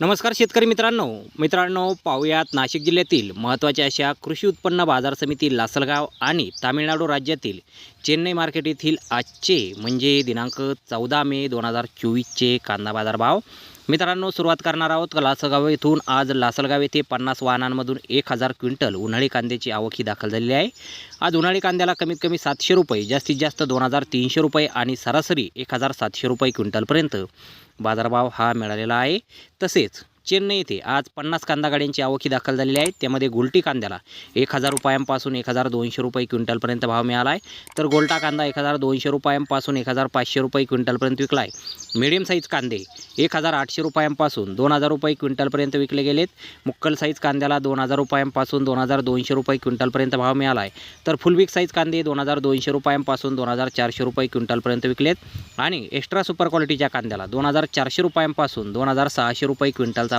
नमस्कार शेतकरी मित्रांनो. मित्रांनो पाहूयात नाशिक जिल्ह्यातील महत्त्वाच्या अशा कृषी उत्पन्न बाजार समिती लासलगाव आणि तामिळनाडू राज्यातील चेन्नई मार्केट येथील आजचे म्हणजे दिनांक चौदा मे दोन हजार चोवीसचे कांदा बाजार भाव मित्रांनो सुरुवात करणार आहोत लासलगाव येथून. आज लासलगाव येथे पन्नास वाहनांमधून एक हजार क्विंटल उन्हाळी कांद्याची आवक ही दाखल झालेली आहे. आज उन्हाळी कांद्याला कमीत कमी सातशे रुपये जास्तीत जास्त दोन हजार तीनशे रुपये आणि सरासरी एक हजार सातशे रुपये क्विंटलपर्यंत बाजारभाव हा मिळालेला आहे. तसेच चेन्नई येथे आज पन्नास कांदा गाड्यांची आवकी दाखल झालेली आहे. त्यामध्ये गोलटी कांद्याला एक हजार रुपयांपासून एक हजार दोनशे रुपये क्विंटलपर्यंत भाव मिळाला आहे. तर गोलटा कांदा एक हजार दोनशे रुपयांपासून एक हजार पाचशे रुपये क्विंटलपर्यंत विकला आहे. मिडियम साईज कांदे एक हजार आठशे रुपयांपासून दोन हजार रुपये क्विंटलपर्यंत विकले गेलेत. मुक्कल साईज कांद्याला दोन हजार रुपयांपासून दोन हजार दोनशे रुपये क्विंटलपर्यंत भाव मिळाला आहे. तर फुलबिग साईज कांदे दोन हजार दोनशे रुपयांपासून दोन हजार चारशे रुपये क्विंटलपर्यंत विकलेत. आणि एक्स्ट्रा सुपर क्वालिटीच्या कांद्याला दोन हजार चारशे रुपयांपासून दोन हजार सहाशे रुपये क्विंटलचा